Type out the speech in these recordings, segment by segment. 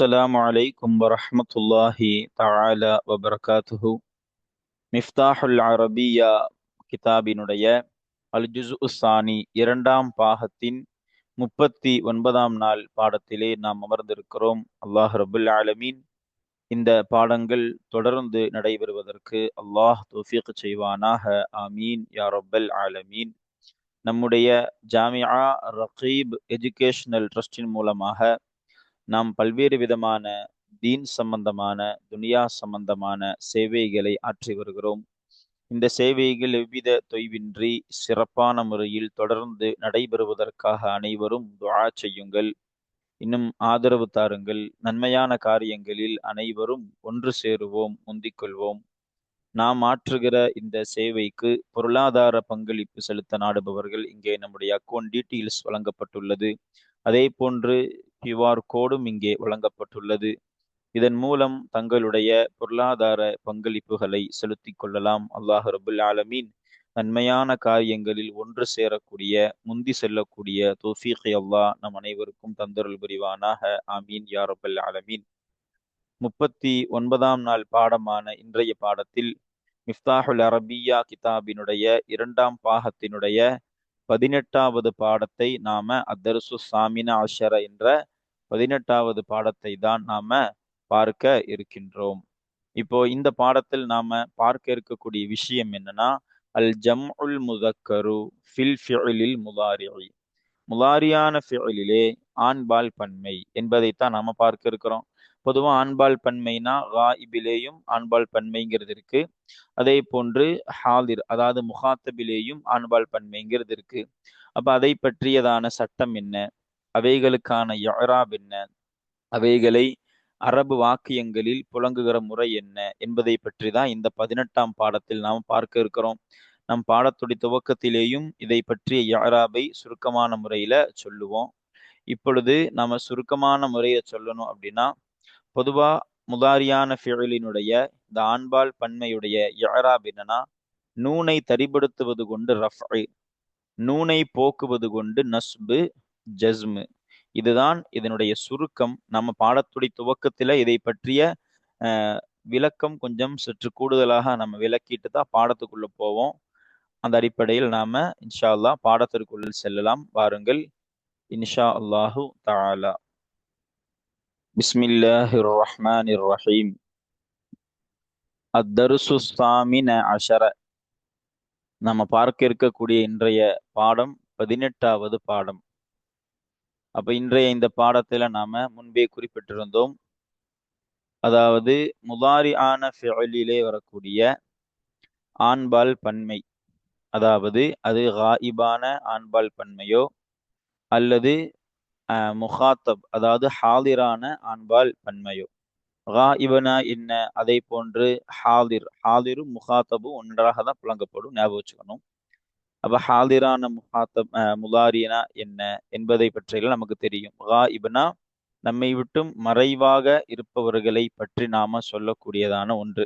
السلام عليكم ورحمة الله تعالى وبركاته மிஃப்தாஹுல் அரபியா கிதாபினுடைய அல் juice உசானி இரண்டாம் பாகத்தின் முப்பத்தி ஒன்பதாம் நாள் பாடத்திலே நாம் அமர்ந்திருக்கிறோம் அல்லாஹ் ரபுல் ஆலமீன் இந்த பாடங்கள் தொடர்ந்து நடைபெறுவதற்கு அல்லாஹ் தௌஃபீக் செய்வானாக ஆமீன் யா ரப்பல் ஆலமீன் நம்முடைய ஜாமியா ரகீப் எஜுகேஷனல் ட்ரஸ்டின் மூலமாக நாம் பல்வேறு விதமான தீன் சம்பந்தமான துனியா சம்பந்தமான சேவைகளை ஆற்றி வருகிறோம். இந்த சேவைகள் எவ்வித தொய்வின்றி சிறப்பான முறையில் தொடர்ந்து நடைபெறுவதற்காக அனைவரும் துவா செய்யுங்கள். இன்னும் ஆதரவு தாருங்கள். நன்மையான காரியங்களில் அனைவரும் ஒன்று சேருவோம் முந்திக் கொள்வோம். நாம் ஆற்றுகிற இந்த சேவைக்கு பொருளாதார பங்களிப்பு செலுத்த நாடுபவர்கள் இங்கே நம்முடைய அக்கௌண்ட் டீட்டெயில்ஸ் வழங்கப்பட்டுள்ளது. அதே போன்று கியூஆர் கோடும் இங்கே வழங்கப்பட்டுள்ளது. இதன் மூலம் தங்களுடைய பொருளாதார பங்களிப்புகளை செலுத்திக் கொள்ளலாம். அல்லாஹ் ரபுல் ஆலமீன் நன்மையான காரியங்களில் ஒன்று சேரக்கூடிய முந்தி செல்லக்கூடிய தோஃபீக் அல்லாஹ் நம் அனைவருக்கும் தந்தருள் புரிவானாக. ஆமீன் யா ரபுல் ஆலமீன். முப்பத்தி ஒன்பதாம் நாள் பாடமான இன்றைய பாடத்தில் மிஃப்தாஹுல் அரபியா கிதாபினுடைய இரண்டாம் பாகத்தினுடைய பதினெட்டாவது பாடத்தை நாம அத்தர்சு சாமின அஷர என்ற பதினெட்டாவது பாடத்தை தான் நாம பார்க்க இருக்கின்றோம். இப்போ இந்த பாடத்தில் நாம பார்க்க இருக்கக்கூடிய விஷயம் என்னன்னா அல் ஜம் உல் முதக்கரு ஃபில் ஃபிலில் முதாரி முதாரியான ஃபிலிலே ஆண்பால் பன்மை என்பதைத்தான் நாம பார்க்க இருக்கிறோம். பொதுவாக ஆண்பால் பன்மைனா இபிலேயும் ஆண்பால் பன்மைங்கிறது இருக்கு. அதே போன்று ஹாலிர் அதாவது முகாத்தபிலேயும் ஆண்பால் பன்மைங்கிறது இருக்கு. அப்ப அதை பற்றியதான சட்டம் என்ன? அவைகளுக்கான யராப் என்ன? அவைகளை அரபு வாக்கியங்களில் புழங்குகிற முறை என்ன? என்பதை பற்றி தான் இந்த பதினெட்டாம் பாடத்தில் நாம் பார்க்க இருக்கிறோம். நம் பாடத்துடைய துவக்கத்திலேயும் இதை பற்றிய யாராபை சுருக்கமான முறையில சொல்லுவோம். இப்பொழுது நாம சுருக்கமான முறையில சொல்லணும் அப்படின்னா பொதுவா முதாரியான ஃபியலினுடைய இந்த ஆண்பால் பன்மையுடைய யாராப் என்னன்னா நூனை தரிபடுத்துவது கொண்டு ரஃப் நூனை போக்குவது கொண்டு நஸ்பு ஜஸ்மு. இதுதான் இதனுடைய சுருக்கம். நம்ம பாடத்துடைய துவக்கத்துல இதை பற்றிய விளக்கம் கொஞ்சம் சற்று கூடுதலாக நம்ம விளக்கிட்டு தான் பாடத்துக்குள்ள போவோம். அந்த அடிப்படையில் நாம இன்ஷா அல்லா பாடத்திற்குள் செல்லலாம். வாருங்கள். இன்ஷா அல்லாஹு தாலா பிஸ்மில்லாஹிர் ரஹ்மானிர் ரஹீம். அத்தருசு சாமின அஷர. நம்ம பார்க்க இருக்கக்கூடிய இன்றைய பாடம் பதினெட்டாவது பாடம். அப்ப இன்றைய இந்த பாடத்துல நாம முன்பே குறிப்பிட்டிருந்தோம். அதாவது முதாரி ஆன ஃபியலிலே வரக்கூடிய ஆண்பால் பன்மை. அதாவது அது காயிபான ஆண்பால் பன்மையோ அல்லது முகாத்தப் அதாவது ஹாதிரான ஆண்பால் பன்மையோ. காயிபனா என்ன? அதை போன்று ஹாதிர் ஹாதிரும் முகாத்தபும் ஒன்றாக தான் புழங்கப்படும் ஞாபகம் வச்சுக்கணும். அப்ப ஹாதிரான முகாத்தப் முதாரியனா என்ன என்பதை பற்றியெல்லாம் நமக்கு தெரியும். ஹா இபனா நம்மை விட்டும் மறைவாக இருப்பவர்களை பற்றி நாம சொல்லக்கூடியதான ஒன்று.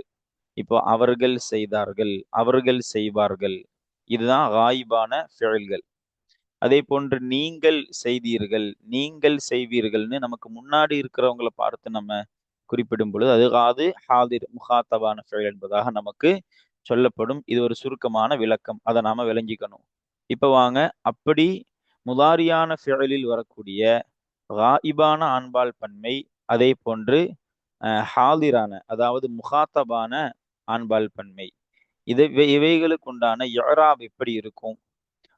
இப்போ அவர்கள் செய்தார்கள் அவர்கள் செய்வார்கள். இதுதான் ஹாயிபான செயல்கள் அதே போன்று நீங்கள் செய்தீர்கள் நீங்கள் செய்வீர்கள்னு நமக்கு முன்னாடி இருக்கிறவங்களை பார்த்து நம்ம குறிப்பிடும் பொழுது அது காது ஹாதிர் முகாத்தவான செயல் என்பதாக நமக்கு சொல்லப்படும். இது ஒரு சுருக்கமான விளக்கம். அதை நாம விளங்கிக்கணும். இப்ப வாங்க. அப்படி முதாரியான ஃபிழலில் வரக்கூடிய காயிபான ஆண்பால் பன்மை அதே போன்று ஹாலிரான அதாவது முகாத்தபான ஆண்பால் பன்மை. இது இவைகளுக்கு உண்டான யராப் எப்படி இருக்கும்?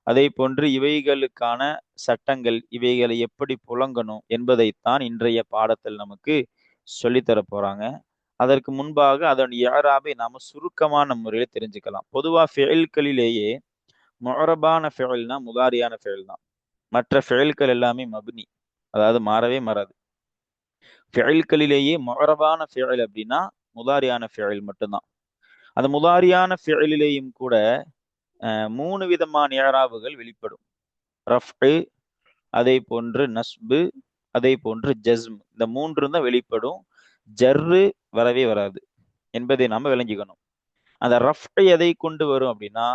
அதே போன்று இவைகளுக்கான சட்டங்கள் இவைகளை எப்படி புழங்கணும் என்பதைத்தான் இன்றைய பாடத்தில் நமக்கு சொல்லித்தர போறாங்க. அதற்கு முன்பாக அதன் யாராபை நாம சுருக்கமான முறையில் தெரிஞ்சுக்கலாம். பொதுவா ஃபெயில்களிலேயே மொரபான ஃபெயல்னா முதாரியான ஃபெயல் தான் மற்ற ஃபெயல்கள் எல்லாமே மபுனி அதாவது மாறவே மாறாது. ஃபெயல்களிலேயே மொரபான ஃபெயல் அப்படின்னா முதாரியான ஃபெயல் மட்டும்தான். அந்த முதாரியான ஃபெயலிலேயும் கூட மூணு விதமான ஏராவுகள் வெளிப்படும். ரஃப்டு அதே போன்று நஸ்பு அதே போன்று ஜஸ்ம். இந்த மூன்று தான் வெளிப்படும். ஜர்ரு வரவே வராது என்பதை நாம் விளங்கிக்கணும். அந்த ரஃப்டை எதை கொண்டு வரும் அப்படின்னா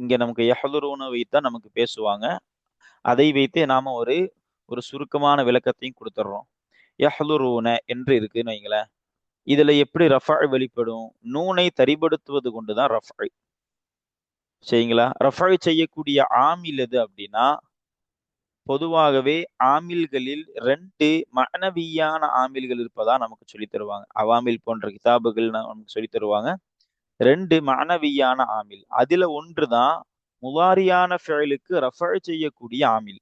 இங்கே நமக்கு யஹதுரூன வைத்தான் நமக்கு பேசுவாங்க. அதை வைத்தே நாம் ஒரு ஒரு சுருக்கமான விளக்கத்தையும் கொடுத்துட்றோம் யஹ்லுரூன என்று இருக்குன்னு வைங்களேன். இதில் எப்படி ரஃபாய் வெளிப்படும்? நூனை தரிபடுத்துவது கொண்டுதான் ரஃபாய் சரிங்களா? ரஃபாய் செய்யக்கூடிய ஆமில் எது அப்படின்னா பொதுவாகவே ஆமில்களில் ரெண்டு மனவியான ஆமில்கள் இருப்பதா நமக்கு சொல்லி தருவாங்க. அவாமில் போன்ற கிதாபுகள் நமக்கு சொல்லி தருவாங்க. ரெண்டு மனவியான ஆமில். அதுல ஒன்றுதான் முவாரியான ஃபெயலுக்கு ரஃபர் செய்யக்கூடிய ஆமில்.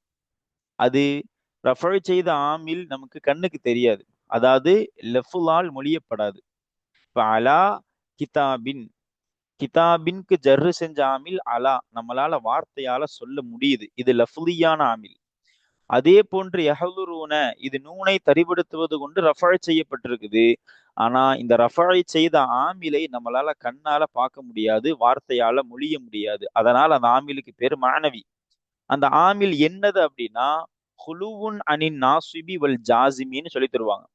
அது ரஃபர் செய்த ஆமில் நமக்கு கண்ணுக்கு தெரியாது. அதாவது லெஃபுலால் மொழியப்படாது. இப்போ அலா கிதாபின். கிதாபின்க்கு ஜர்ரு செஞ்ச ஆமில் அலா. நம்மளால வார்த்தையால சொல்ல முடியுது. இது லஃபுலியான ஆமில். அதே போன்று யஹலுரூன இது நூனை தரிபடுத்துவது கொண்டு ரஃபாய் செய்யப்பட்டிருக்குது. ஆனா இந்த ரஃபாய் செய்த ஆமிலை நம்மளால கண்ணால பார்க்க முடியாது வார்த்தையால மொழிய முடியாது. அதனால அந்த ஆமிலுக்கு பேர் மாணவி. அந்த ஆமில் என்னது அப்படின்னா ஹுலுவுன் அனின் நாசிபி வல் ஜாசிமின்னு சொல்லி தருவாங்க.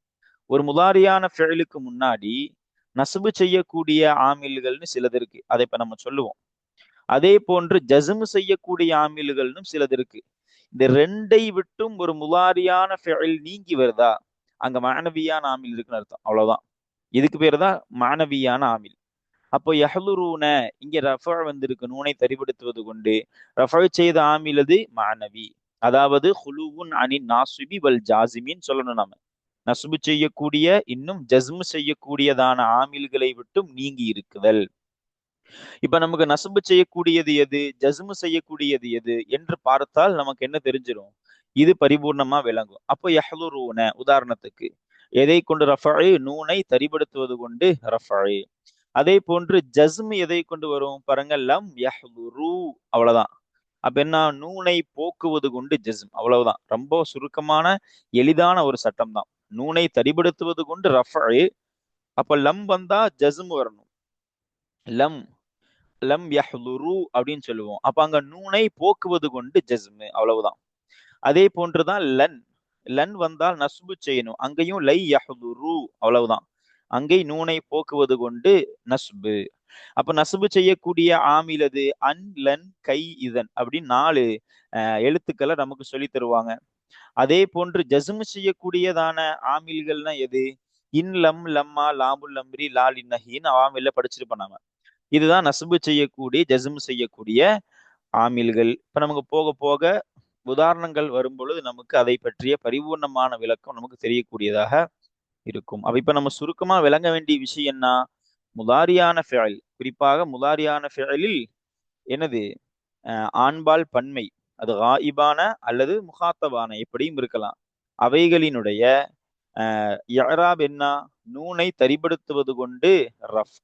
ஒரு முதாரியான ஃபெயலுக்கு முன்னாடி நசுபு செய்யக்கூடிய ஆமில்கள்னு சிலது இருக்கு. அதை இப்ப நம்ம சொல்லுவோம். அதே போன்று ஜசுமு செய்யக்கூடிய ஆமில்கள்னு சிலது இருக்கு. இந்த ரெண்டை விட்டும் ஒரு முலாரியான ஃபெயில் நீங்கி வருதா? அங்க மாணவியான ஆமில் இருக்குன்னு அர்த்தம். அவ்வளவுதான். இதுக்கு பேர் தான் மாணவியான ஆமில். அப்போ யஹலுரூன இங்க ரஃபா வந்திருக்கு. நூனை தரிபடுத்துவது கொண்டு ரஃபா செய்த ஆமிலது மாணவி. அதாவது ஹுலுவுன் அணி நாசுபி வல் ஜாசிமின்னு சொல்லணும் நாம. நசுபு செய்யக்கூடிய இன்னும் ஜஸ்மு செய்யக்கூடியதான ஆமில்களை விட்டும் நீங்கி இருக்குதல். இப்ப நமக்கு நசுபு செய்யக்கூடியது எது? ஜஸ்மு செய்யக்கூடியது எது? என்று பார்த்தால் நமக்கு என்ன தெரிஞ்சிடும் இது பரிபூர்ணமா விளங்கும். அப்போ யஹலுரூன உதாரணத்துக்கு எதை கொண்டு ரஃபழு நூனை தரிபடுத்துவது கொண்டு ரஃபழு அதே போன்று ஜஸ்மு எதை கொண்டு வரும்? பாருங்க லம் யஹ்லுரு அவ்வளவுதான். அப்ப என்ன? நூனை போக்குவது கொண்டு ஜஸ்ம் அவ்வளவுதான். ரொம்ப சுருக்கமான எளிதான ஒரு சட்டம் தான் நூனை தரிபடுத்துவது கொண்டு ரஃபழு அப்ப லம் வந்தா ஜஸ்ம் வரணும். லம் லம் யஹ்லுரு அப்படின்னு சொல்லுவோம். அப்ப அங்க நூனை போக்குவது கொண்டு ஜஸ்மு அவ்வளவுதான். அதே போன்றுதான் லன். லன் வந்தால் நஸ்பு செய்யணும். அங்கேயும் லை யஹ்லுரு அவ்வளவுதான். அங்கே நூனை போக்குவது கொண்டு நஸ்பு. அப்ப நசுபு செய்யக்கூடிய ஆமிலது அன் லன் கை இதன் அப்படின்னு நாலு எழுத்துக்களை நமக்கு சொல்லி தருவாங்க. அதே போன்று ஜசுமு செய்யக்கூடியதான ஆமில்கள்னா எது? இன் லம் லம்மா லாமுல் லம்ரி லாலி நஹின்னு ஆமில்ல படிச்சிருப்போம் நாம. இதுதான் நசுபு செய்யக்கூடிய ஜசும் செய்யக்கூடிய ஆமில்கள். இப்ப நமக்கு போக போக உதாரணங்கள் வரும் பொழுது நமக்கு அதை பற்றிய பரிபூர்ணமான விளக்கம் நமக்கு தெரியக்கூடியதாக இருக்கும். அப்ப இப்ப நம்ம சுருக்கமா விளங்க வேண்டிய விஷயம் என்ன? முதாரியான ஃபெயல். குறிப்பாக முதாரியான ஃபெயலில் என்னது? ஆண்பால் பன்மை. அது ஆயிபான அல்லது முகாத்தபான எப்படியும் இருக்கலாம். அவைகளினுடைய யராப் என்ன? நூனை தரிபடுத்துவது கொண்டு ரஃப்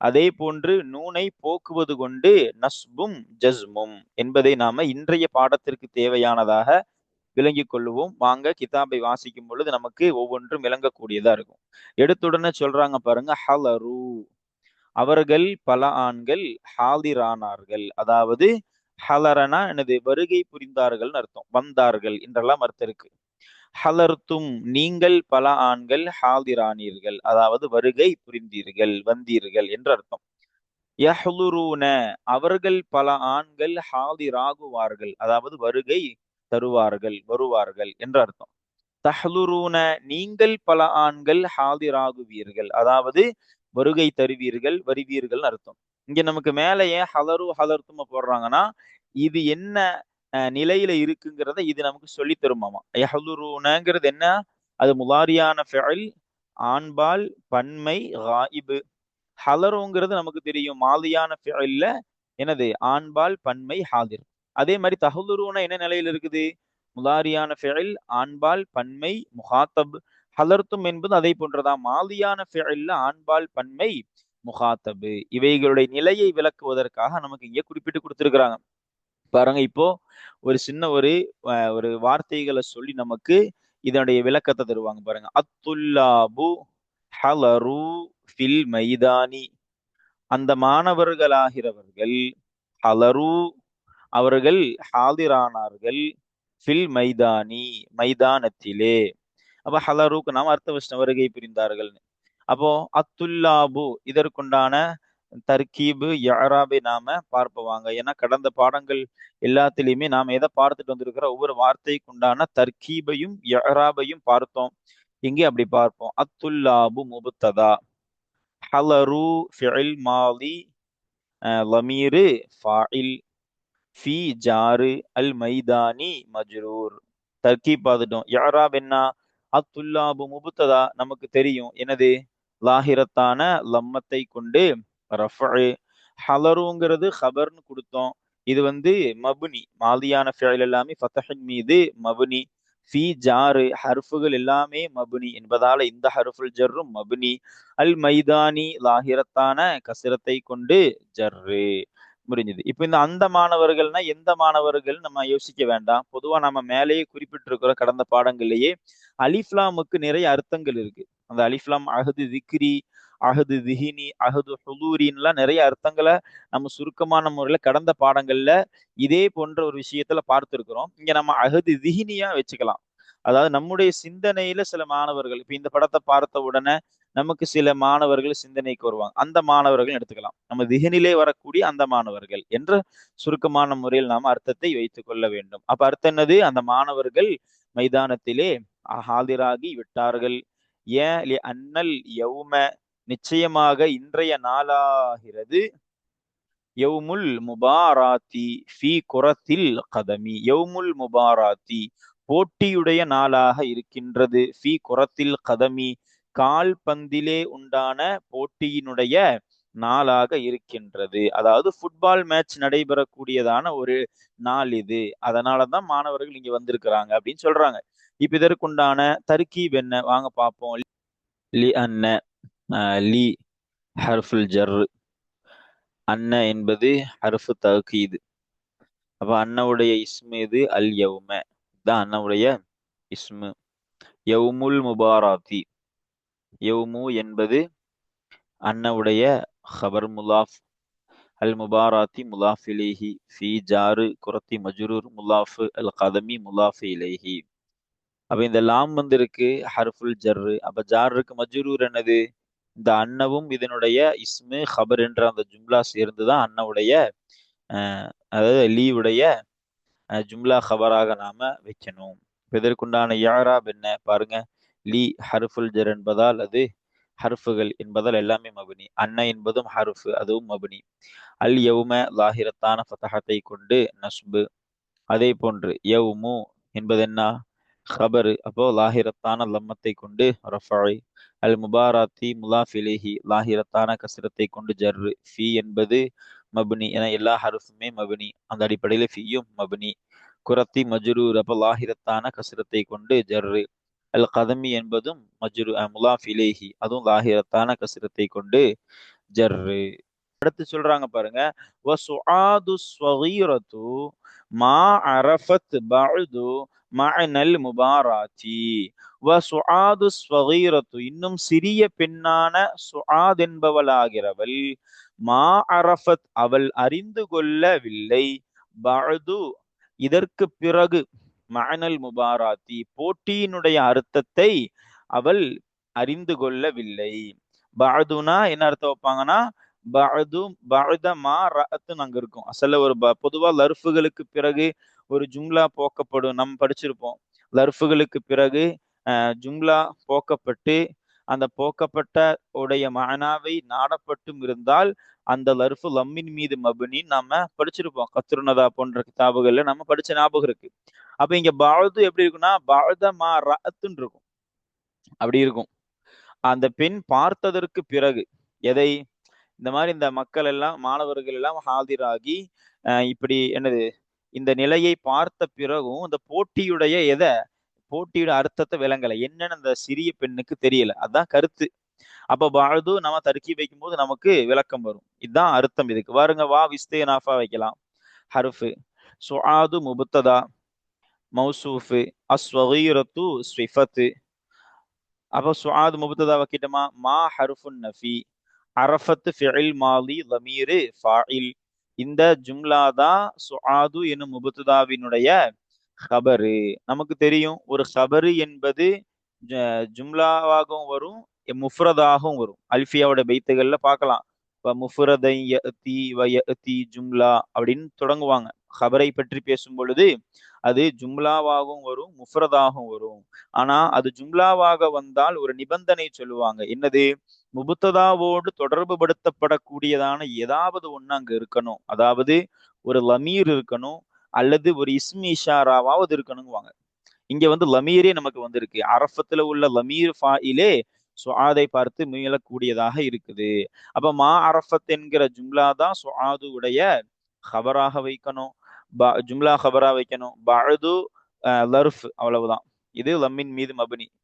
அதே போன்று நூனை போக்குவது கொண்டு நஸ்பும் ஜஸ்மும் என்பதை நாம இன்றைய பாடத்திற்கு தேவையானதாக விளங்கிக் கொள்ளுவோம். வாங்க கிதாபை வாசிக்கும் பொழுது நமக்கு ஒவ்வொன்றும் விளங்கக்கூடியதா இருக்கும். எடுத்துடனே சொல்றாங்க பாருங்க ஹலரு. அவர்கள் பல ஆண்கள் ஹாதிரானார்கள். அதாவது ஹலரனா எனது வருகை புரிந்தார்கள் அர்த்தம். வந்தார்கள் என்றெல்லாம் அர்த்தம் இருக்கு. ஹலர்த்தும் நீங்கள் பல ஆண்கள் ஹாதிரானீர்கள். அதாவது வருகை புரிந்தீர்கள் வந்தீர்கள் என்று அர்த்தம். யஹ்லுரூன அவர்கள் பல ஆண்கள் ஹாதிராகுவார்கள். அதாவது வருகை தருவார்கள் வருவார்கள் என்று அர்த்தம். தஹ்லுரூன நீங்கள் பல ஆண்கள் ஹாதிராகுவீர்கள். அதாவது வருகை தருவீர்கள் வருவீர்கள் அர்த்தம். இங்க நமக்கு மேல ஏன் ஹலரு ஹலர்த்தும போடுறாங்கன்னா இது என்ன நிலையில இருக்குங்கிறத இது நமக்கு சொல்லி தருமாமா யஹலுரூனங்கிறது என்ன? அது முலாரியான ஃபெயல் ஆண்பால் பன்மை ஹாயிபு ஹலருங்கிறது நமக்கு தெரியும். மாலியான ஃபெயல்ல எனது ஆண்பால் பன்மை ஹாதிர். அதே மாதிரி தஹலுரூன என்ன நிலையில இருக்குது? முலாரியான ஃபெயல் ஆண்பால் பன்மை முகாத்தப். ஹலர்த்தும் என்பது அதை போன்றதான் மாதியான ஃபெயல்ல ஆண்பால் பன்மை முகாத்தபு. இவைகளுடைய நிலையை விளக்குவதற்காக நமக்கு இங்கே குறிப்பிட்டு கொடுத்திருக்கிறாங்க. பாருங்க இப்போ ஒரு சின்ன ஒரு ஒரு வார்த்தைகளை சொல்லி நமக்கு இதனுடைய விளக்கத்தை தருவாங்க பாருங்க. அத்துல்லாபு ஹலரு ஃபில் மைதானி. அந்த மாணவர்களாகிறவர்கள் ஹலரு அவர்கள் ஹாதிரானார்கள் ஃபில் மைதானி மைதானத்திலே. அப்ப ஹலருக்கு நாம் அர்த்த வருகை புரிந்தார்கள்னு. அப்போ அத்துல்லாபு இதற்குண்டான தர்கீபு யாராபை நாம பார்ப்பவாங்க. ஏன்னா கடந்த பாடங்கள் எல்லாத்திலையுமே நாம எதை பார்த்துட்டு வந்திருக்கிற ஒவ்வொரு வார்த்தைக்குண்டான தர்கீபையும் யராபையும் பார்த்தோம். இங்கே அப்படி பார்ப்போம். அத்துல்லாபு முபுத்ததா. ஹலரு ஃபிஇல் மாலி லமீரு ஃபாயில் ஃபி ஜாரு அல் மைதானி மஜ்ரூர். தர்கீப் பார்த்துட்டோம். யாராப் என்ன? அத்துல்லாபு முபுத்ததா நமக்கு தெரியும். எனது லாஹிரத்தான லம்மத்தை கொண்டு ரஃபு ஹலருங்கிறது ஹபர்னு கொடுத்தோம். இது வந்து மபுனி மாலியான ஃபியல் எல்லாமே ஃபத்தஹின் மீது மபுனி. ஃபி ஜாரு ஹர்ஃபுகள் எல்லாமே மபுனி என்பதால இந்த ஹர்ஃபுல் ஜர்ரும் மபுனி. அல் மைதானி லாஹிரத்தான கசிரத்தை கொண்டு ஜர்ரு. முடிஞ்சது. இப்போ இந்த அந்த மாணவர்கள்னா எந்த மாணவர்கள் நம்ம யோசிக்க வேண்டாம். பொதுவா நம்ம மேலேயே குறிப்பிட்டிருக்கிற கடந்த பாடங்கள்லயே அலிஃப்லாமுக்கு நிறைய அர்த்தங்கள் இருக்கு. அந்த அலிஃப்லாம் அகது திக்ரி அகது திஹினி அகது ஹுலூரின்லாம் நிறைய அர்த்தங்களை நம்ம சுருக்கமான முறையில் கடந்த பாடங்கள்ல இதே போன்ற ஒரு விஷயத்துல பார்த்துருக்குறோம். இங்க நம்ம அகது திஹினியா வச்சுக்கலாம். அதாவது நம்முடைய சிந்தனையில சில மாணவர்கள் இப்ப இந்த படத்தை பார்த்த உடனே நமக்கு சில மாணவர்கள் சிந்தனைக்கு வருவாங்க. அந்த மாணவர்கள் எடுத்துக்கலாம். நம்ம திகனிலே வரக்கூடிய அந்த மாணவர்கள் என்ற சுருக்கமான முறையில் நாம் அர்த்தத்தை வைத்து கொள்ள வேண்டும். அப்ப அர்த்தம் என்னது? அந்த மாணவர்கள் மைதானத்திலே ஆதிராகி விட்டார்கள். ஏன்? அன்னல் யௌம நிச்சயமாக இன்றைய நாளாகிறது. யவுமுல் முபாராத்தி ஃபி குரத்தில் கதமி. யவுமுல் முபாராத்தி போட்டியுடைய நாளாக இருக்கின்றது. ஃபி குரத்தில் கதமி. கால்பந்திலே உண்டான போட்டியினுடைய நாளாக இருக்கின்றது. அதாவது ஃபுட்பால் மேட்ச் நடைபெறக்கூடியதான ஒரு நாள் இது. அதனாலதான் மாணவர்கள் இங்க வந்திருக்கிறாங்க அப்படின்னு சொல்றாங்க. இப்ப இதற்குண்டான தர்கீப் என்ன? வாங்க பார்ப்போம். லி அன்ன. லி ஹர்ஃபுல் ஜர் அன்ன என்பது ஹர்ஃபு தகீது அப்ப அன்னவுடைய இஸ்மு இது அல் யவும தான் அன்னவுடைய இஸ்மு. யவுமுல் முபாராத்தி. யவுமு என்பது அன்னவுடைய ஹபர் முலாஃப். அல் முபாராத்தி முலாஃப் இலேஹி. ஃபி ஜாரு குரத்தி மஜ்ரூர் முலாஃபு. அல் கதமி முலாஃப் இலேஹி. அப்ப இந்த லாம் வந்து இருக்கு ஹர்ஃபுல் ஜர்ரு. அப்போ ஜாருக்கு மஜ்ரூர் என்னது? இந்த அன்னவும் இதனுடைய இஸ்மு ஹபர் என்ற அந்த ஜும்லா சேர்ந்துதான் அன்னவுடைய அதாவது லீவுடைய ஜும்லா ஹபராக நாம வைக்கணும். இதற்குண்டான யாராப் என்ன? பாருங்க. லீ ஹர்ஃபுல் ஜர் என்பதால் அது ஹர்ஃபுகள் என்பதால் எல்லாமே மபுனி. அன்ன என்பதும் ஹருஃபு அதுவும் மபுனி. அல் யவும லாஹிரத்தான ஃபதஹத்தை கொண்டு நஸ்பு. அதே போன்று யவுமு என்பது என்ன? ஹபரு அப்போ லாஹிரத்தான லம்மத்தை கொண்டு ரஃபாய் அல் முபாராத்தி முலாஃபிலேஹி லாஹிரத்தான கசிரத்தை கொண்டு ஜர்ரு ஃபி என்பது மபுனி என எல்லா ஹருஃபுமே மபுனி. அந்த அடிப்படையில் ஃபியும் மபுனி. குரத்தி மஜ்ரூர் ரப லாஹிரத்தான கசிரத்தை கொண்டு ஜர்ரு. அல் கதமி என்பதும் மஜ்ரு முலாஃபிலேஹி அதுவும் லாஹிரத்தான கசிரத்தை கொண்டு ஜர்ரு. அடுத்து சொல்றாங்க பாருங்க வசுஆது ஸ்வகீரத்து மா அரஃபத் பஅது மகனல் முபாராச்சி வ வசுஆது ஸ்வகீரத்து இன்னும் சிறிய பெண்ணான சுஆத் என்பவளாகிறவள். மா அரஃபத் அவள் அறிந்து கொள்ளவில்லை. பஅது இதற்கு பிறகு மஅனல் முபாராத்தி போட்டியினுடைய அர்த்தத்தை அவள் அறிந்து கொள்ளவில்லை. பஅதுனா என்ன அர்த்தம் வைப்பாங்கன்னா பஅது பஅத மா ரஅத்துன்னு அங்க இருக்கும். அசல்ல ஒரு பொதுவா லர்ஃபுகளுக்கு பிறகு ஒரு ஜும்லா போக்கப்படும். நம்ம படிச்சிருப்போம். லர்ஃபுகளுக்கு பிறகு ஜும்லா போக்கப்பட்டு அந்த போக்கப்பட்ட உடைய மானாவை நாடப்பட்டும் இருந்தால் அந்த லர்ஃபு லம்மின் மீது மபுனின்னு நாம படிச்சிருப்போம். கத்ருனதா போன்ற கிதாபுகள்ல நம்ம படிச்ச ஞாபகம் இருக்கு. அப்ப இங்க பாழ்து எப்படி இருக்குன்னா பாழ்த மா ரத்துன்னு இருக்கும். அப்படி இருக்கும். அந்த பெண் பார்த்ததற்கு பிறகு எதை? இந்த மாதிரி இந்த மக்கள் எல்லாம் மாணவர்கள் எல்லாம் ஹாதிராகி இப்படி என்னது? இந்த நிலையை பார்த்த பிறகும் இந்த போட்டியுடைய எதை? போட்டியோட அர்த்தத்தை விளங்கலை. என்னன்னு அந்த சிறிய பெண்ணுக்கு தெரியல. அதான் கருத்து. அப்ப பாழ்து நம்ம தருக்கி வைக்கும் போது நமக்கு விளக்கம் வரும். இதுதான் அர்த்தம் இதுக்கு. பாருங்க வா விஸ்தே நாஃபா வைக்கலாம். ஹருஃபு. சுஆது முபுத்ததா. மௌசூஃபு. அஸ்வகீரத்து ஸ்விஃபத்து. அப்போ சுஆது முபத்ததா வைக்கிட்டோமா? மா ஹருஃபுன் நஃபி. அரஃபத்து ஃபிஇல் மாலி லமீரு ஃபாயில் இந்த ஜும்லா தான் சுஆது எனும் முபத்துதாவினுடைய ஹபரு நமக்கு தெரியும் ஒரு ஹபரு என்பது ஜும்லாவாகவும் வரும் முஃப்ரதாகவும் வரும். அல்ஃபியாவோட பைத்துகள்ல பார்க்கலாம். இப்போ முஃப்ரதை யத்தி வயத்தி ஜும்லா அப்படின்னு தொடங்குவாங்க. ஹபரை பற்றி பேசும் பொழுது அது ஜும்லாவாகவும் வரும் முஃப்ரதாகவும் வரும். ஆனா அது ஜும்லாவாக வந்தால் ஒரு நிபந்தனை சொல்லுவாங்க. என்னது? முபுத்ததாவோடு தொடர்பு படுத்தப்படக்கூடியதான ஏதாவது ஒண்ணு அங்க இருக்கணும். அதாவது ஒரு லமீர் இருக்கணும் அல்லது ஒரு இஸ்மி இஷாராவாவது இருக்கணுங்குவாங்க. இங்க வந்து லமீரே நமக்கு வந்திருக்கு. அரஃபத்துல உள்ள லமீர் ஃபாயிலே சுஆதை பார்த்து மீளக்கூடியதாக இருக்குது. அப்ப மா அரஃபத் என்கிற ஜும்லா தான் சுஆது உடைய ஹபராக வைக்கணும். ப- ஜும்லா ஹபரா வைக்கணும். பழுது அஹ், லர்ஃப் அவ்வளவுதான். இது லம்மின் மீது மபினி.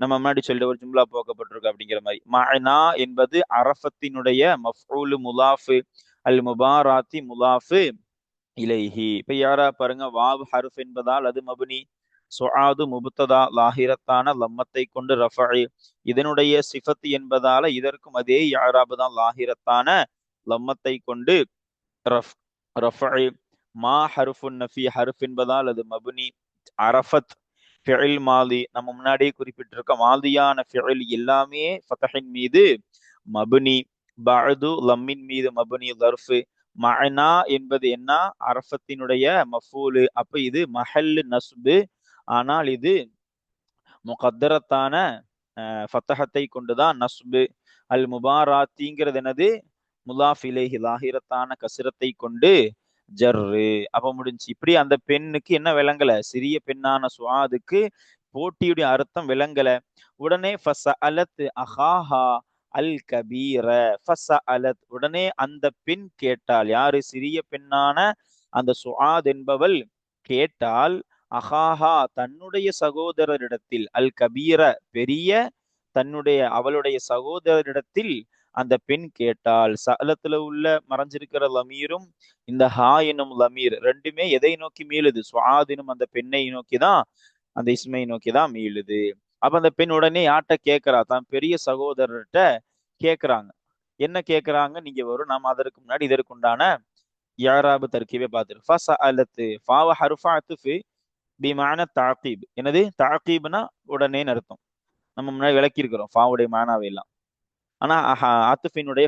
நம்ம முன்னாடி சொல்லிட்டு ஒரு ஜும்லா போக்கப்பட்டிருக்கு அப்படிங்கிற மாதிரி. மனா என்பது அரஃபத்தினுடைய மஃஊலு முலாஃபு அல் முபாராத்தி முலாஃபு இலைஹி. இப்ப யாரா பாருங்க வாவ் ஹருஃப் என்பதால் அது மபுனி சுஆது முபுத்ததா லாஹிரத்தான லம்மத்தை கொண்டு ரஃபஇ இதனுடைய சிஃபத் என்பதால இதற்கும் அதே யாராபு தான் லாஹிரத்தான லம்மத்தை கொண்டு ரஃப் ரஃபஇ மா ஹர்ஃபுன் நஃபி ஹருஃப் என்பதால் அது மபுனி. அரஃபத் ஃபிஇல் மாலி நம்ம முன்னாடியே குறிப்பிட்டிருக்க மாலியான ஃபிஇல் எல்லாமே ஃபதஹின் மீது மபுனி பஅது லம்மின் மீது மபுனி லர்ஃபு மனா என்பது என்ன? அரஃபத்தினுடைய மஃபூலு அப்ப இது மஹல்லு நஸ்பு ஆனால் இது முகத்தரத்தான ஃபத்தகத்தை கொண்டுதான் நஸ்பு அல் முபாராத்திங்கிறது எனது முலாஃப் லாஹிரத்தான கசிரத்தை கொண்டு ஜர்ரு அப்ப முடிஞ்சு இப்படி அந்த பெண்ணுக்கு என்ன விளங்கல? சிறிய பெண்ணான சுவாதுக்கு போட்டியுடைய அர்த்தம் விளங்கல. உடனே ஃபசஅலத் அஹாஹா அல் கபீர ஃபசஅலத் உடனே அந்த பெண் கேட்டால் யாரு? சிறிய பெண்ணான அந்த சுஆத் என்பவள்? கேட்டால் அஹாஹா தன்னுடைய சகோதரரிடத்தில். அல் கபீர பெரிய தன்னுடைய அவளுடைய சகோதரரிடத்தில் அந்த பெண் கேட்டால் சலத்துல உள்ள மறைஞ்சிருக்கிற லமீரும் இந்த ஹா எனும் லமீர் ரெண்டுமே எதை நோக்கி மீளுது? சுவாதினும் அந்த பெண்ணை நோக்கி தான் அந்த இஸ்மையை நோக்கி தான் மீளுது. அப்ப அந்த பெண் உடனே யார்கிட்ட கேட்கிறா? தான் பெரிய சகோதரர்கிட்ட கேட்கறாங்க. என்ன கேட்கறாங்க? நீங்க வரும் நாம அதற்கு முன்னாடி இதற்கு உண்டான யாராபு தர்க்கீபே பார்த்துரு ஃபச அலத்து ஃபாவ ஹருஃபா அத்துஃபு பிமான தாக்கீப் என்னது? தாக்கீப்னா உடனே அர்த்தம். நம்ம முன்னாடி விளக்கி இருக்கிறோம் ஃபாவுடைய மானாவை எல்லாம். ஆனா அஹா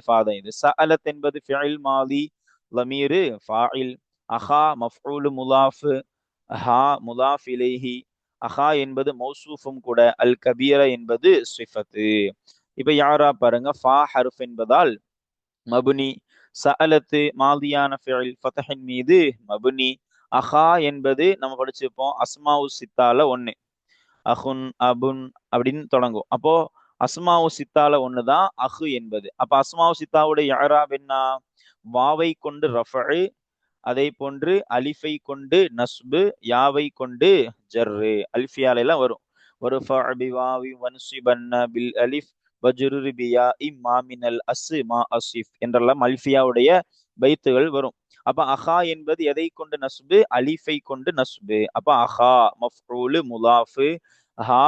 ஃபாதம் இது. சஅலத் என்பது ஃபிஇல் மாலி லமீரு ஃபாயில் அஹா மஃஊலு முலாஃப். ஹா முலாஃப் அஹா என்பது மௌசூஃபும் கூட. அல் கபீர என்பது ஸ்விஃபத்து இப்ப யாரா பாருங்க ஃபா ஹருஃப் என்பதால் மபுனி. சஅலத்து மாலியான ஃபிஇல் ஃபதஹின் மீது மபுனி. அஹா என்பது நம்ம படிச்சிருப்போம் அஸ்மாவு சித்தால ஒன்று அஹுன் அபுன் அப்படின்னு தொடங்கும். அப்போ அஸ்மாவு சித்தால ஒண்ணுதான் அஹு என்பது. அப்ப அஸ்மாவு சித்தாவுடைய யாராப் என்ன? வாவை கொண்டு ரஃபு அதே போன்று அலிஃபை கொண்டு நஸ்பு யாவை கொண்டு ஜர்ரு. அல்ஃபியால எல்லாம் வரும். ஒரு வாவி வன்சிபன்ன பில் அலிஃப் வஜுருபியா அசு மா அசிஃப் என்றெல்லாம் அல்ஃபியாவுடைய பைத்துகள் வரும். அப்ப அஹா என்பது எதை கொண்டு நஸ்பு? அலிஃபை கொண்டு நஸ்பு. அப்ப அஹா மஃபூலு முலாஃபு ஹா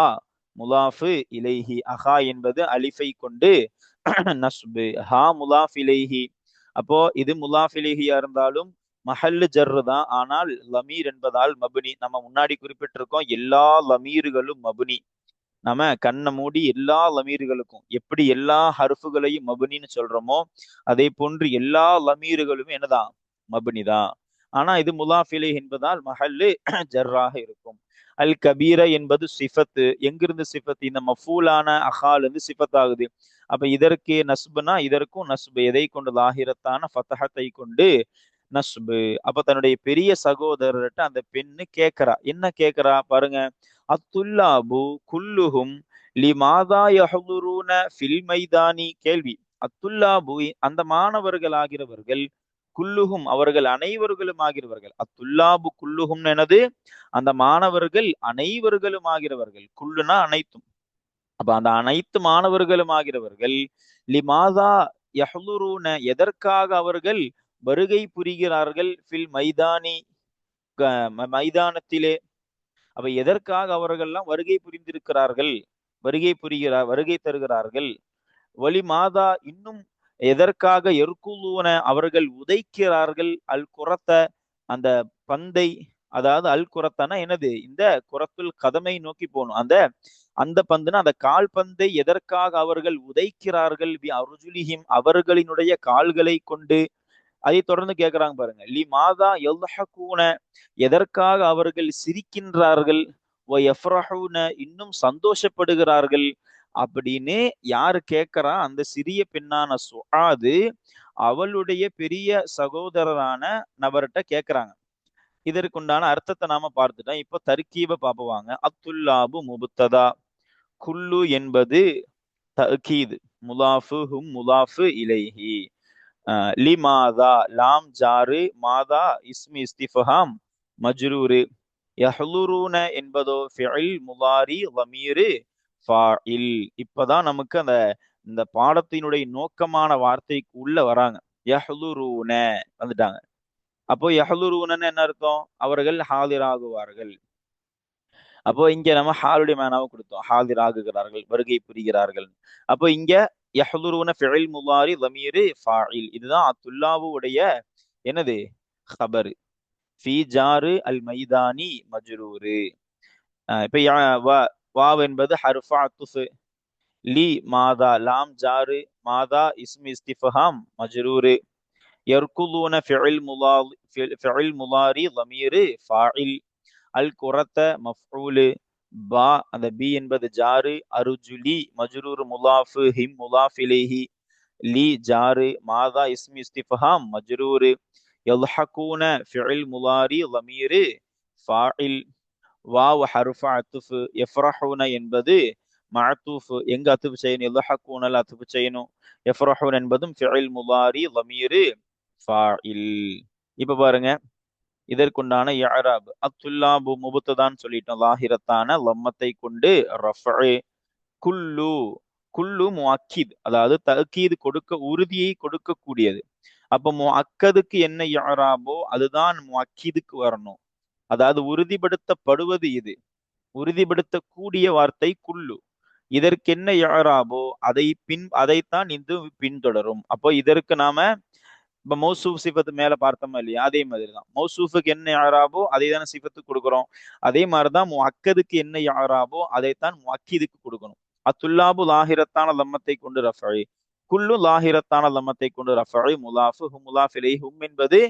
முலாஃபு இலைஹி அஹா என்பது அலிஃபை கொண்டு நஸ்பு. ஹா முலாஃப் இலைஹி. அப்போ இது முலாஃப் இலைஹியா இருந்தாலும் மஹல்லு ஜர்ரு தான். ஆனால் லமீர் என்பதால் மபுனி. நம்ம முன்னாடி குறிப்பிட்டிருக்கோம் எல்லா லமீர்களும் மபுனி. நம்ம கண்ணை மூடி எல்லா லமீர்களுக்கும் எப்படி எல்லா ஹர்ஃபுகளையும் மபுனின்னு சொல்றோமோ அதே போன்று எல்லா லமீர்களும் என்னதான்? மபுனி தான். ஆனா இது முலாஃபிலை என்பதால் மஹல்லு ஜர்ராக இருக்கும். அல் கபீரா என்பது சிஃபத்து. எங்கிருந்து சிஃபத்து? இந்த மஃபூலான அஹால் இருந்து சிஃபத் ஆகுது அப்ப இதற்கு நஸ்புனா இதற்கும் நஸ்பு. எதை கொண்டு? லாகிரத்தான ஃபத்தகத்தை கொண்டு நஸ்பு. அப்ப தன்னுடைய பெரிய சகோதரர்கிட்ட அந்த பெண்ணு கேட்கறா. என்ன கேக்குறா பாருங்க. அத்துல்லாபு குல்லுகும் லிமாதா யஹ்துரூன ஃபில் மைதானி. கேள்வி. அத்துல்லாபு அந்த மாணவர்கள் ஆகிறவர்கள் குல்லுகும் அவர்கள் அனைவர்களும் ஆகிறவர்கள். அத்துல்லாபு குல்லுகும் எனது அந்த மாணவர்கள் அனைவர்களும் ஆகிறவர்கள். குல்லுனா அனைத்தும். அப்ப அந்த அனைத்து மாணவர்களும் ஆகிறவர்கள். லிமாதா யஹ்லுரூன எதற்காக அவர்கள் வருகை புரிகிறார்கள்? ஃபில் மைதானி மைதானத்திலே. அப்ப எதற்காக அவர்கள்லாம் வருகை புரிந்திருக்கிறார்கள்? வருகை புரிகிறார் வருகை தருகிறார்கள்? வழி மாதா இன்னும் எதற்காக எர்குலூன அவர்கள் உதைக்கிறார்கள்? அல் குரத்த அந்த பந்தை அதாவது அல் குரத்தனா என்னது? இந்த குரத்துல் கதமை நோக்கி போகணும். அந்த அந்த பந்துனா அந்த கால் பந்தை எதற்காக அவர்கள் உதைக்கிறார்கள்? வி அருஜுலிஹிம் அவர்களினுடைய கால்களை கொண்டு. அதை தொடர்ந்து கேட்கிறாங்க பாருங்க. லி மாதா எல்ஹகூன எதற்காக அவர்கள் சிரிக்கின்றார்கள்? வயஃப்ரஹூன இன்னும் சந்தோஷப்படுகிறார்கள்? அப்படின்னு யாரு கேட்கிறா அந்த சிறிய பெண்ணான சுஆது அவளுடைய பெரிய சகோதரரான நபர்கிட்ட கேட்கறாங்க இதற்குண்டான அர்த்தத்தை நாம பார்த்துட்டோம். இப்போ தர்கீப பாப்புவாங்க. அத்துல்லாபு முபுத்ததா. குல்லு என்பது தகீது முலாஃபு ஹும் முலாஃபு இலைஹி. லி மாதா லாம் ஜாரு மாதா இஸ்மி இஸ்திஃபஹாம் மஜ்ரூரு. யஹ்லுரூன என்பதோ ஃபிஇல் முலாரி லமீரு ஃபாஇல் இப்பதான் நமக்கு அந்த இந்த பாடத்தினுடைய நோக்கமான வார்த்தைக்கு உள்ள வராங்க. யஹ்லுரூன வந்துட்டாங்க. அப்போ யஹ்லுரூனன்னு என்ன அர்த்தம்? அவர்கள் ஹாதிராகுவார்கள். அப்போ இங்க நம்ம ஹாலுடைய மேனாவை கொடுத்தோம். ஹாதிராகுகிறார்கள் வருகை புரிகிறார்கள். அப்போ இங்க யஹ்லுரூன ஃபிழில் முலாரி லமீரு ஃபாயில் இதுதான் அத்துல்லாவுடைய என்னது? ஹபரு. ஃபி ஜாரு அல் மைதானி மஜ்ரூரு. இப்ப வாவ் என்பது ஹர்ஃபா துஃபு லி மாதா லாம் ஜாரு மாதா இஸ்மி இஸ்திஃபஹாம் மஜ்ரூரு. யர்குலூன ஃபிஇல் முலால் ஃபிஇல் முலாரி லமீரு ஃபாஇல். அல் குரத்த மஃஊலு. பா அந்த பி என்பது ஜாரு. அருஜுலி மஜ்ரூர் முலாஃபு ஹிம் முலாஃபிலேஹி. லி ஜாரு மாதா இஸ்மி இஸ்திஃபஹாம் மஜ்ரூரு. யல்ஹகூன ஃபிஇல் முலாரி லமீரு ஃபாஇல். வாவ் ஹருஃபா அத்துஃபு எஃப்ரஹூன என்பது மஅத்தூஃப். எங்க அத்துப்பு செய்யணும்? யல்ஹகூனல அத்துப்பு செய்யணும். எஃப்ரஹூன் என்பதும் ஃபிஇல் முலாரி லமீரு ஃபாஇல். இப்ப பாருங்க. இதற்குண்டான இஅராப். அத்துல்லாபு முபுத்ததான் சொல்லிட்டோம். லாஹிரத்தான லம்மத்தை கொண்டு ரஃபு. குல்லு. குல்லு முஅக்கித். அதாவது தகீது கொடுக்க உறுதியை கொடுக்கக்கூடியது. அப்ப முஅக்கதுக்கு என்ன யாராபோ அதுதான் முஅக்கிதுக்கு வரணும். அதாவது உறுதிப்படுத்தப்படுவது இது. உறுதிப்படுத்தக்கூடிய வார்த்தை குல்லு இதற்கு என்ன அதை பின் அதைத்தான் இந்து பின்தொடரும். அப்போ இதற்கு நாம இப்ப மௌசூஃப் சிஃபத்து மேல பார்த்தோமா இல்லையா? அதே மாதிரி தான் மௌசூஃபுக்கு என்ன யாராபோ அதே தானே சிஃபத்து கொடுக்குறோம். அதே மாதிரிதான் அக்கதுக்கு என்ன யாராபோ அதைத்தான் அக்கீதுக்கு கொடுக்கணும். அத்துல்லாபு லாஹிரத்தான லம்மத்தை கொண்டு ரஃபழி குல்லு லாஹிரத்தான லம்மத்தை கொண்டு ரஃபழி முலாஃபு ஹும் முலாஃபிலை ஹும் என்பது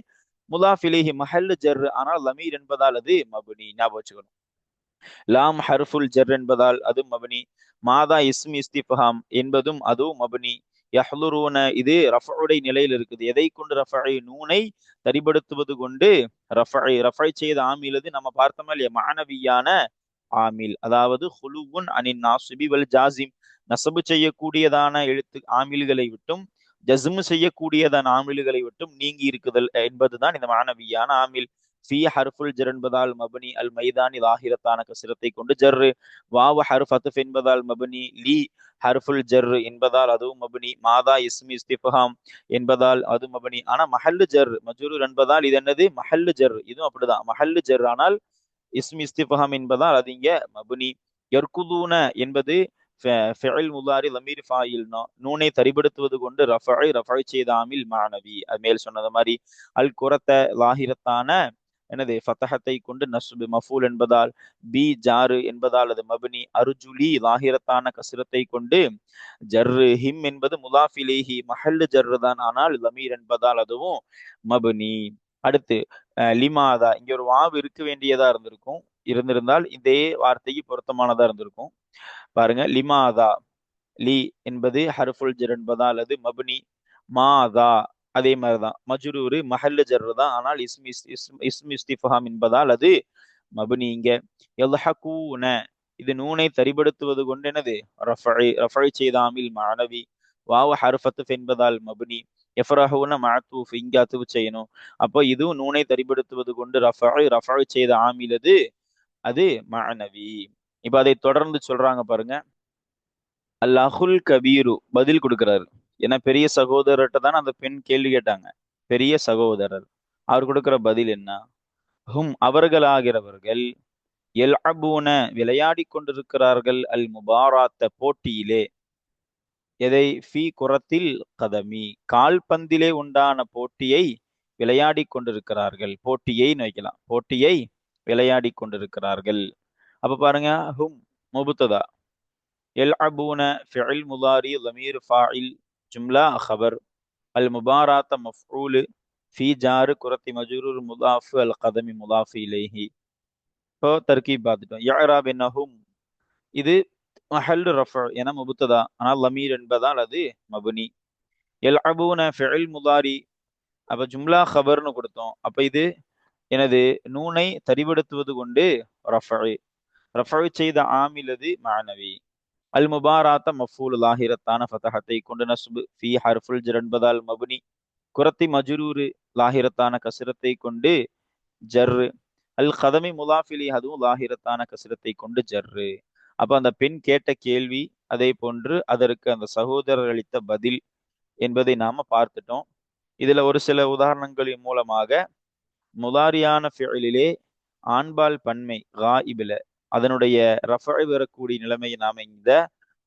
முலாஃபிலேஹி மஹல்லு ஜர் ஆனால் லமீர் என்பதால் அது மபுனி. ஞாபகம் வச்சுக்கணும். லாம் ஹர்ஃபுல் ஜர் என்பதால் அது மபனி. மாதா இஸ்மி இஸ்திஃபஹாம் என்பதும் அதுவும் மபனி. யஹ்லுரூன இது ரஃபுடைய நிலையில் இருக்குது. எதை கொண்டு ரஃபை? நூனை தரிபடுத்துவது கொண்டு ரஃபை. ரஃபை செய்த ஆமிலது நம்ம பார்த்தோமா இல்லையா? மாணவியான ஆமில். அதாவது ஹுலுவுன் அனின் நாசுபி வல் ஜாசிம். நசபு செய்யக்கூடியதான எழுத்து ஆமில்களை விட்டும் ஜஸ்மு செய்யக்கூடியதான ஆமில்களை விட்டும் நீங்கி இருக்குதல் என்பதுதான் இந்த மாணவியான ஆமில் ஃபி ஹர்ஃபுல் ஜர் என்பதால் மபனி அல் மைதானி லாஹிரத்தான கசிரத்தை கொண்டு ஜர் வாவ ஹர்ஃப் அத்துஃப் என்பதால் மபனி லி ஹர்ஃபுல் ஜர் என்பதால் அதுவும் மபனி. மாதா இஸ்மி இஸ்திஃபஹாம் என்பதால் அது மபனி. ஆனா மஹல்லு ஜர் மஜூரூர் என்பதால் இது என்னது? மஹல்லு ஜர் இதுவும் அப்படிதான். மஹல்லு ஜர் ஆனால் இஸ்மி இஸ்திஃபஹாம் என்பதால் அது இங்க மபனி. யர்குதூன என்பது ஃபெயில் முலாரி லமீர் ஃபாயில் நூனை தரிபடுத்துவது கொண்டு ரஃபை ரஃபை செய்தாமில் மாணவி அது மேல் சொன்னது மாதிரி அல் குரத்த லாஹிரத்தான எனது ஃபத்தஹத்தை கொண்டு நஸ்பு மஃபூல் என்பதால் பி ஜாரு என்பதால் அது மபினி அருஜுலி லாஹிரத்தான கசிரத்தை கொண்டு ஜர்ரு ஹிம் என்பது முலாஃபிலேஹி மஹல்லு ஜர்ரு தான் ஆனால் லமீர் என்பதால் அதுவும் மபினி. அடுத்து லிமாதா இங்க ஒரு வாவு இருக்க வேண்டியதா இருந்திருக்கும் இருந்திருந்தால் இதே வார்த்தைக்கு பொருத்தமானதா இருந்திருக்கும். பாருங்க லிமாதா. லி என்பது ஹர்ஃபுல் ஜர் என்பதால் அது மபனி. மாதா அதே மாதிரிதான். மஜ்ரூரு மஹல்லு ஜர் தான் ஆனால் இஸ்மி இஸ்மி இஸ்திஃபஹாம் என்பதால் அது மபனி இங்க. எல்ஹகூன இது நூனை தரிபடுத்துவது கொண்டு என்னது? ரஃபை ரஃபை செய்தாமில் மாணவி. வாவ ஹர்ஃபத்து என்பதால் மபுனி. எஃப்ரஹூன மஅத்தூஃப். இங்க அத்துவு செய்யணும். அப்போ இதுவும் நூனை தரிபடுத்துவது கொண்டு ரஃபை ரஃபை செய்த ஆமிலது அது மாணவி. இப்ப அதை தொடர்ந்து சொல்றாங்க பாருங்க. அல் அஹுல் கபீரு பதில் கொடுக்கிறாரு. ஏன்னா பெரிய சகோதரர்கிட்ட தானே அந்த பெண் கேள்வி கேட்டாங்க. பெரிய சகோதரர். அவர் கொடுக்குற பதில் என்ன? ஹும் அவர்களாகிறவர்கள் எல் அபூன விளையாடி கொண்டிருக்கிறார்கள் அல் முபாராத்த போட்டியிலே. எதை? ஃபி குரத்தில் கதமி. கால்பந்திலே உண்டான போட்டியை விளையாடி கொண்டிருக்கிறார்கள். போட்டியை வைக்கலாம். போட்டியை விளையாடி கொண்டிருக்கிறார்கள். அப்ப பாருங்க ஹும் முபுத்ததா? எல் அபூன ஃபிஇல் முலாரி லமீர் ஃபாயில் ஜும்லா ஹபர் அல் முபாராத்த மஃஊலு ஃபி ஜாரு குரத்தி மஜூருர் முதாஃபு அல் கதமி முதாஃபு இலேஹி. இப்போ தர்கீப் பார்த்துட்டோம். யராப் என்னஹும் இது மஹல் ரஃப் என முபுத்ததா. ஆனால் லமீர் என்பதால் அது மபுனி. எல் அபூன ஃபெல் முதாரி அப்ப ஜும்லா ஹபர்னு கொடுத்தோம். அப்ப இது எனது நூனை தரிபடுத்துவது கொண்டு ரஃபை. ரஃபர் செய்த ஆமிலது மாணவி அல் முபாராத்த மஃபூல் லாஹிரத்தான ஃபதஹத்தை கொண்டு நஸ்பு ஃபி ஹர்ஃபுல் ஜர் என்பதால் மபுனி குரத்தி மஜுரூரு லாஹிரத்தான கசிரத்தை கொண்டு ஜர்ரு அல் கதமி முலாஃபிலி அதுவும் லாஹிரத்தான கசிரத்தை கொண்டு ஜர்ரு அப்ப அந்த பெண் கேட்ட கேள்வி அதே போன்று அதற்கு அந்த சகோதரர் அளித்த பதில் என்பதை நாம பார்த்துட்டோம் இதுல ஒரு சில உதாரணங்களின் மூலமாக முதாரியான ஃபியலிலே ஆண்பால் பன்மை காயிபில அதனுடைய ரஃபை வரக்கூடிய நிலைமையை நாம இந்த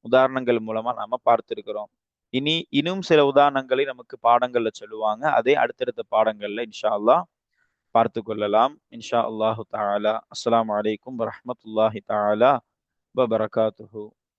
உதாரணங்கள் மூலமா நாம பார்த்திருக்கிறோம். இனி இன்னும் சில உதாரணங்களை நமக்கு பாடங்கள்ல சொல்லுவாங்க. அதே அடுத்தடுத்த பாடங்கள்ல இன்ஷா அல்லாஹ் பார்த்து கொள்ளலாம் இன்ஷா அல்லாஹு தாலா அஸ்லாம் வலைக்கும் வரமத்துல்லாஹி தாலா வபரகாத்துஹூ.